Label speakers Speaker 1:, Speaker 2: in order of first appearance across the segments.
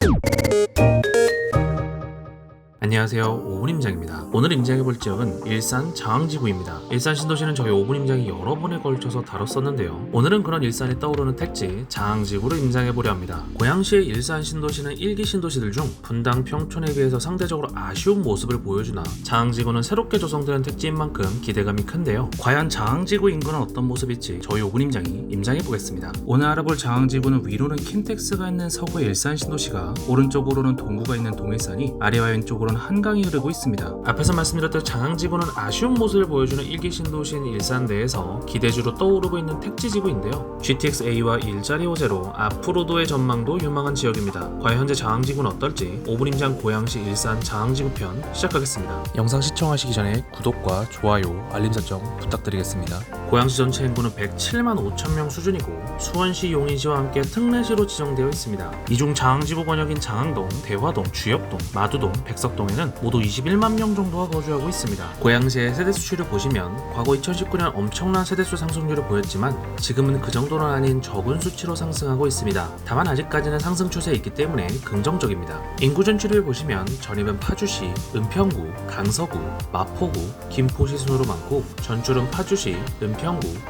Speaker 1: you 안녕하세요. 오분 임장입니다. 오늘 임장해볼 지역은 일산 장항지구입니다. 일산 신도시는 저희 오분 임장이 여러 번에 걸쳐서 다뤘었는데요. 오늘은 그런 일산에 떠오르는 택지 장항지구를 임장해보려 합니다. 고양시의 일산 신도시는 일기 신도시들 중 분당 평촌에 비해서 상대적으로 아쉬운 모습을 보여주나 장항지구는 새롭게 조성되는 택지인 만큼 기대감이 큰데요. 과연 장항지구 인구는 어떤 모습일지 저희 오분 임장이 임장해보겠습니다. 오늘 알아볼 장항지구는 위로는 킨텍스가 있는 서구의 일산 신도시가 오른쪽으로는 동구가 있는 동일산이 아래와 왼쪽으로는 한강이 흐르고 있습니다. 앞에서 말씀드렸던 장항지구는 아쉬운 모습을 보여주는 일기 신도시인 일산 내에서 기대주로 떠오르고 있는 택지지구인데요. GTX A와 일자리 호재로 앞으로도의 전망도 유망한 지역입니다. 과연 현재 장항지구는 어떨지 5분 임장 고양시 일산 장항지구 편 시작하겠습니다. 영상 시청하시기 전에 구독과 좋아요, 알림 설정 부탁드리겠습니다. 고양시 전체 인구는 107만 5천 명 수준이고 수원시 용인시와 함께 특례시로 지정되어 있습니다. 이중 장항지구 권역인 장항동, 대화동, 주역동, 마두동, 백석동에는 모두 21만 명 정도가 거주하고 있습니다. 고양시의 세대 수치를 보시면 과거 2019년 엄청난 세대수 상승률을 보였지만 지금은 그 정도는 아닌 적은 수치로 상승하고 있습니다. 다만 아직까지는 상승 추세에 있기 때문에 긍정적입니다. 인구 전체를 보시면 전입은 파주시, 은평구, 강서구, 마포구, 김포시 순으로 많고 전출은 파주시, 은평구,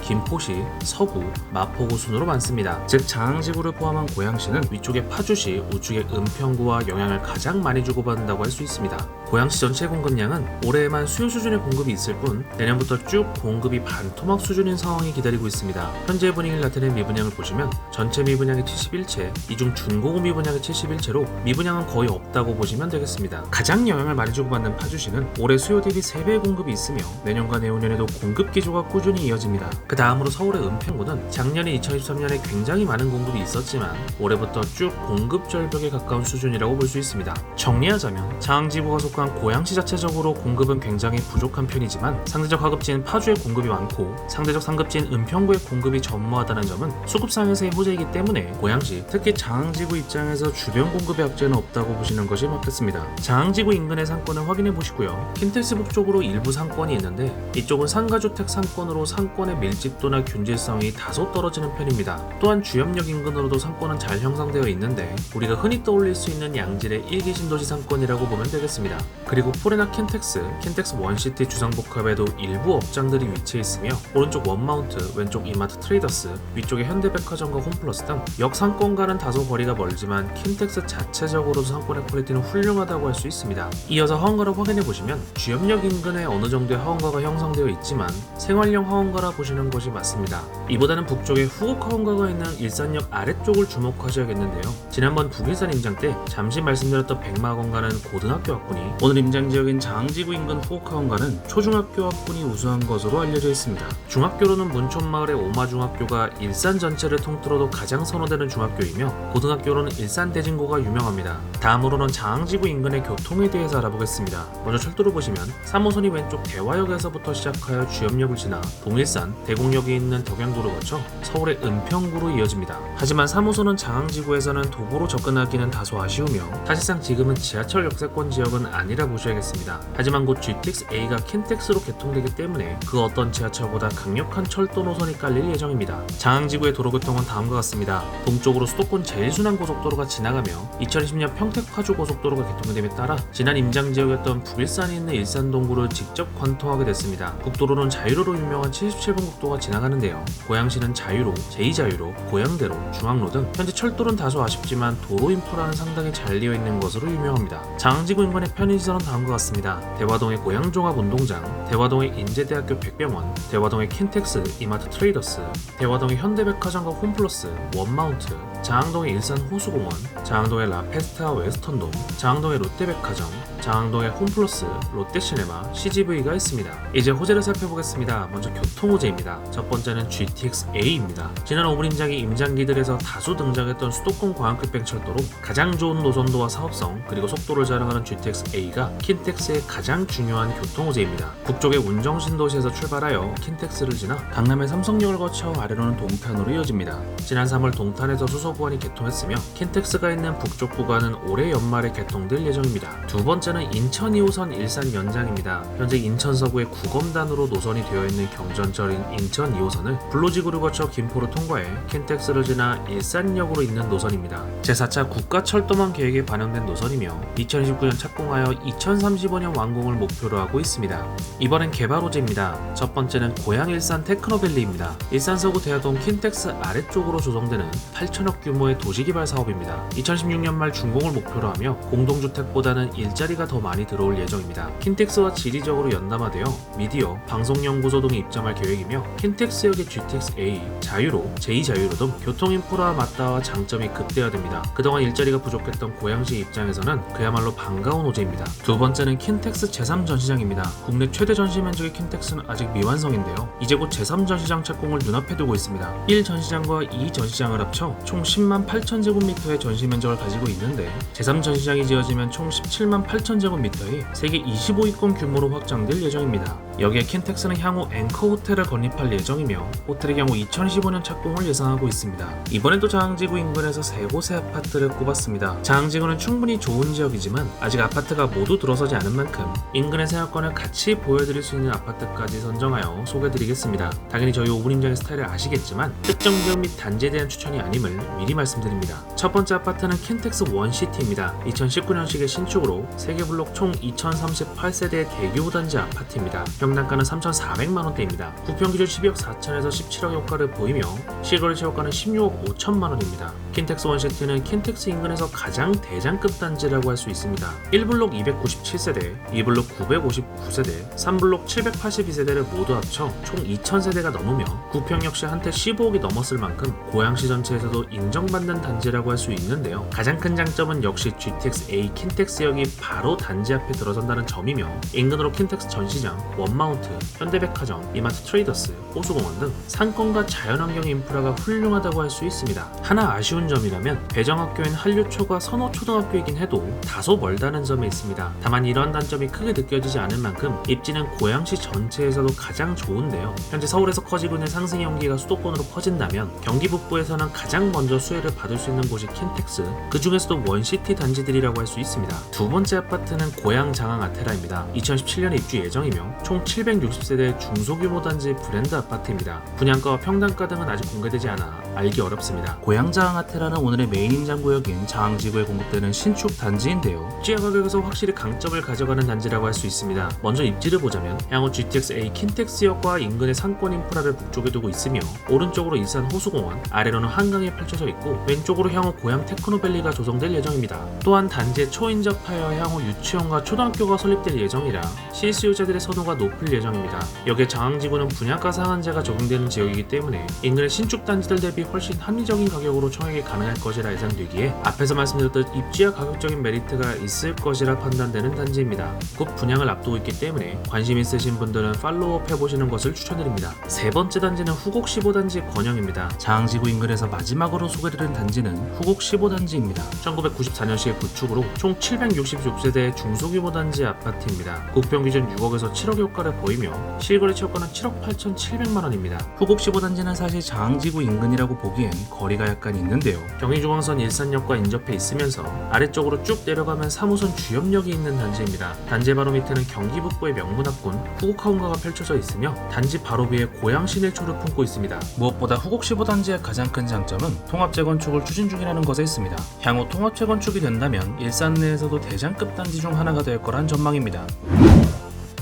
Speaker 1: 김포시, 서구, 마포구 순으로 많습니다. 즉 장항지구를 포함한 고양시는 위쪽의 파주시, 우측의 은평구와 영향을 가장 많이 주고받는다고 할 수 있습니다. 고양시 전체 공급량은 올해에만 수요 수준의 공급이 있을 뿐 내년부터 쭉 공급이 반토막 수준인 상황이 기다리고 있습니다. 현재 분위기를 나타낸 미분양을 보시면 전체 미분양이 71채, 이 중 중고급 미분양이 71채로 미분양은 거의 없다고 보시면 되겠습니다. 가장 영향을 많이 주고받는 파주시는 올해 수요 대비 3배의 공급이 있으며 내년과 내후년에도 공급 기조가 꾸준히 이어 집니다. 그 다음으로 서울의 은평구는 작년인 2023년에 굉장히 많은 공급이 있었지만 올해부터 쭉 공급 절벽에 가까운 수준이라고 볼 수 있습니다. 정리하자면 장항지구가 속한 고양시 자체적으로 공급은 굉장히 부족한 편이지만 상대적 하급지인 파주의 공급이 많고 상대적 상급지인 은평구의 공급이 전무하다는 점은 수급상에서의 호재이기 때문에 고양시 특히 장항지구 입장에서 주변 공급의 악재는 없다고 보시는 것이 맞겠습니다. 장항지구 인근의 상권을 확인해 보시고요. 킨텍스 북쪽으로 일부 상권이 있는데 이쪽은 상가주택 상권으로 상 권의 밀집도나 균질성이 다소 떨어지는 편입니다. 또한 주염역 인근으로도 상권은 잘 형성되어 있는데 우리가 흔히 떠올릴 수 있는 양질의 일기 신도시 상권이라고 보면 되겠습니다. 그리고 포레나 킨텍스, 킨텍스 원시티 주상복합에도 일부 업장들이 위치해 있으며 오른쪽 원마운트, 왼쪽 이마트 트레이더스, 위쪽에 현대백화점과 홈플러스 등 역상권과는 다소 거리가 멀지만 킨텍스 자체적으로도 상권의 퀄리티는 훌륭하다고 할 수 있습니다. 이어서 하원가를 확인해 보시면 주염역 인근에 어느 정도의 하원가가 형성되어 있지만 생활용 하원가 라 보시는 것이 맞습니다. 이보다는 북쪽에 후곡 하원가가 있는 일산역 아래쪽을 주목하셔야겠는데요. 지난번 북일산 임장 때 잠시 말씀드렸던 백마건가는 고등학교 학군이 오늘 임장 지역인 장지구 인근 후곡 하원가는 초중학교 학군이 우수한 것으로 알려져 있습니다. 중학교로는 문촌마을의 오마중학교가 일산 전체를 통틀어도 가장 선호되는 중학교이며 고등학교로는 일산 대진고가 유명합니다. 다음으로는 장항지구 인근의 교통에 대해서 알아보겠습니다. 먼저 철도를 보시면 3호선이 왼쪽 대화역에서부터 시작하여 주염역을 지나 동일 산, 대곡역이 있는 덕양구를 거쳐 서울의 은평구로 이어집니다. 하지만 3호선은 장항지구에서는 도보로 접근하기는 다소 아쉬우며 사실상 지금은 지하철 역세권 지역은 아니라 보셔야겠습니다. 하지만 곧 GTX A가 킨텍스로 개통되기 때문에 그 어떤 지하철보다 강력한 철도 노선이 깔릴 예정입니다. 장항지구의 도로교통은 다음과 같습니다. 동쪽으로 수도권 제일 순환 고속도로가 지나가며 2020년 평택 파주 고속도로가 개통됨에 따라 지난 임장 지역이었던 북일산에 있는 일산 동구를 직접 관통하게 됐습니다. 국도로는 자유로로 유명한 77번 국도가 지나가는데요. 고양시는 자유로, 제2자유로, 고양대로, 중앙로 등 현재 철도는 다소 아쉽지만 도로 인프라는 상당히 잘 되어 있는 것으로 유명합니다. 장항지구 인근의 편의시설은 다음과 같습니다. 대화동의 고양종합운동장, 대화동의 인제대학교 백병원, 대화동의 킨텍스, 이마트 트레이더스, 대화동의 현대백화점과 홈플러스, 원마운트, 장항동의 일산 호수공원, 장항동의 라페스타 웨스턴돔, 장항동의 롯데백화점, 장항동의 홈플러스, 롯데시네마, CGV가 있습니다. 이제 호재를 살펴보겠습니다. 먼저 교통 호재입니다. 첫 번째는 GTX A입니다. 지난 5분 임장이 임장기들에서 다수 등장했던 수도권 광역급행 철도로 가장 좋은 노선도와 사업성 그리고 속도를 자랑하는 GTX A가 킨텍스의 가장 중요한 교통 호재입니다. 북쪽의 운정신도시에서 출발하여 킨텍스를 지나 강남의 삼성역을 거쳐 아래로는 동탄으로 이어집니다. 지난 3월 동탄에서 수소 서구간이 개통했으며 킨텍스가 있는 북쪽 구간은 올해 연말에 개통될 예정입니다. 두 번째는 인천 2호선 일산 연장입니다. 현재 인천 서구의 구검단으로 노선이 되어 있는 경전철인 인천 2호선을 블로지구를 거쳐 김포로 통과해 킨텍스를 지나 일산역으로 잇는 노선입니다. 제4차 국가철도망 계획에 반영된 노선이며 2029년 착공하여 2035년 완공을 목표로 하고 있습니다. 이번엔 개발 호재입니다. 첫 번째는 고양 일산 테크노밸리입니다. 일산 서구 대하동 킨텍스 아래쪽으로 조성되는 8천억 규모의 도시개발 사업입니다. 2016년 말 준공을 목표로 하며 공동주택보다는 일자리가 더 많이 들어올 예정입니다. 킨텍스와 지리적으로 연담화되어 미디어, 방송연구소 등이 입점할 계획이며 킨텍스역의 GTX-A, 자유로, 제2자유로 등 교통인프라 맞닿아 장점이 극대화됩니다. 그동안 일자리가 부족했던 고양시 입장에서는 그야말로 반가운 호재입니다. 두 번째는 킨텍스 제3전시장입니다. 국내 최대 전시 면적의 킨텍스는 아직 미완성인데요. 이제 곧 제3전시장 착공을 눈앞에 두고 있습니다. 1전시장과 2전시장을 합쳐 총 10만 8천 제곱미터의 전시 면적을 가지고 있는데 제3전시장이 지어지면 총 17만 8천 제곱미터의 세계 25위권 규모로 확장될 예정입니다. 여기에 킨텍스는 향후 앵커 호텔을 건립할 예정이며 호텔의 경우 2025년 착공을 예상하고 있습니다. 이번에도 자항지구 인근에서 세 곳의 아파트를 꼽았습니다. 자항지구는 충분히 좋은 지역이지만 아직 아파트가 모두 들어서지 않은 만큼 인근의 생활권을 같이 보여드릴 수 있는 아파트까지 선정하여 소개드리겠습니다. 당연히 저희 오브님장의 스타일을 아시겠지만 특정 지역 및 단지에 대한 추천이 아님을 미리 말씀드립니다. 첫 번째 아파트는 킨텍스 원시티입니다. 2019년식의 신축으로 세개 블록 총 2038세대의 대규모 단지 아파트입니다. 평당가는 3,400만 원대입니다. 구평 기준 12억 4천에서 17억 효과를 보이며 실거래 최고가는 16억 5천만 원입니다. 킨텍스 원시티는 킨텍스 인근에서 가장 대장급 단지라고 할 수 있습니다. 1블록 297세대, 2블록 959세대, 3블록 782세대를 모두 합쳐 총 2,000세대가 넘으며 구평 역시 한때 15억이 넘었을 만큼 고양시 전체에서도 인정받는 단지라고 할 수 있는데요. 가장 큰 장점은 역시 GTX-A 킨텍스역이 바로 단지 앞에 들어선다는 점이며 인근으로 킨텍스 전시장, 원마 운트, 현대백화점, 이마트 트레이더스, 호수공원 등 상권과 자연환경 인프라가 훌륭하다고 할 수 있습니다. 하나 아쉬운 점이라면 배정학교인 한류초가 선호초등학교이긴 해도 다소 멀다는 점에 있습니다. 다만 이러한 단점이 크게 느껴지지 않을 만큼 입지는 고양시 전체에서도 가장 좋은데요. 현재 서울에서 커지고 있는 상승 연기가 수도권으로 퍼진다면 경기 북부에서는 가장 먼저 수혜를 받을 수 있는 곳이 킨텍스, 그 중에서도 원시티 단지들이라고 할 수 있습니다. 두 번째 아파트는 고양 장항 아테라입니다. 2017년에 입주 예정이며 총 760세대 중소규모 단지 브랜드 아파트입니다. 분양가와 평당가 등은 아직 공개되지 않아 알기 어렵습니다. 고양 장항 아테라는 오늘의 메인 임장 구역인 장항지구에 공급되는 신축 단지인데요. 지하 가격에서 확실히 강점을 가져가는 단지라고 할 수 있습니다. 먼저 입지를 보자면 향후 GTX-A 킨텍스역과 인근의 상권 인프라를 북쪽에 두고 있으며 오른쪽으로 일산 호수공원, 아래로는 한강이 펼쳐져 있고 왼쪽으로 향후 고양 테크노밸리가 조성될 예정입니다. 또한 단지에 초인접하여 향후 유치원과 초등학교가 설립될 예정이라 실수요자들의 선호가 높을 예정입니다. 여기에 장항지구는 분양가 상한제가 적용되는 지역이기 때문에 인근의 신축 단지들 대비 훨씬 합리적인 가격으로 청약이 가능할 것이라 예상되기에 앞에서 말씀드렸듯 입지와 가격적인 메리트가 있을 것이라 판단되는 단지입니다. 곧 분양을 앞두고 있기 때문에 관심 있으신 분들은 팔로우업 해보시는 것을 추천드립니다. 세 번째 단지는 후곡 15단지 권영입니다. 장항지구 인근에서 마지막으로 소개드린 단지는 후곡 15단지입니다. 1994년식의 구축으로 총 766세대의 중소규모 단지 아파트입니다. 국평 기준 6억에서 7억 효과를 보이며 실거래 최고가는 7억 8,700만 원입니다. 후곡 15단지는 사실 장항지구 인근이라고 보기엔 거리가 약간 있는데요. 경의중앙선 일산역과 인접해 있으면서 아래쪽으로 쭉 내려가면 3호선 주염역이 있는 단지입니다. 단지 바로 밑에는 경기 북부의 명문학군 후곡하운가가 펼쳐져 있으며 단지 바로 위에 고양 시내초를 품고 있습니다. 무엇보다 후곡 15단지의 가장 큰 장점은 통합 재건축을 추진 중이라는 것에 있습니다. 향후 통합 재건축이 된다면 일산 내에서도 대장급 단지 중 하나가 될 거란 전망입니다.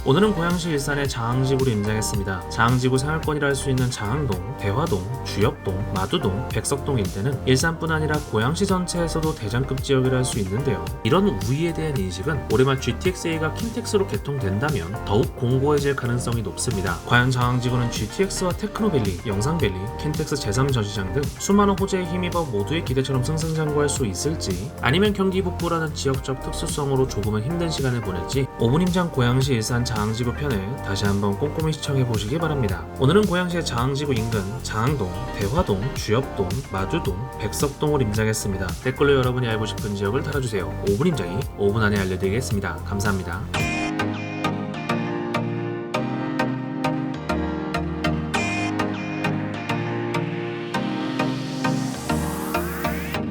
Speaker 1: 오늘은 고양시 일산의 장항지구로 임장했습니다. 장항지구 생활권이라 할 수 있는 장항동, 대화동, 주엽동, 마두동, 백석동 일대는 일산뿐 아니라 고양시 전체에서도 대장급 지역이라 할 수 있는데요. 이런 우위에 대한 인식은 올해말 GTX-A가 킨텍스로 개통된다면 더욱 공고해질 가능성이 높습니다. 과연 장항지구는 GTX와 테크노밸리, 영상밸리, 킨텍스 제3전시장 등 수많은 호재에 힘입어 모두의 기대처럼 승승장구할 수 있을지 아니면 경기 북부라는 지역적 특수성으로 조금은 힘든 시간을 보낼지 오분임장 고양시 일산 장항지구 편을 다시 한번 꼼꼼히 시청해 보시기 바랍니다. 오늘은 고양시의 장항지구 인근 장항동, 대화동, 주엽동, 마주동, 백석동을 임장했습니다. 댓글로 여러분이 알고 싶은 지역을 달아주세요. 5분 임장이 5분 안에 알려드리겠습니다. 감사합니다.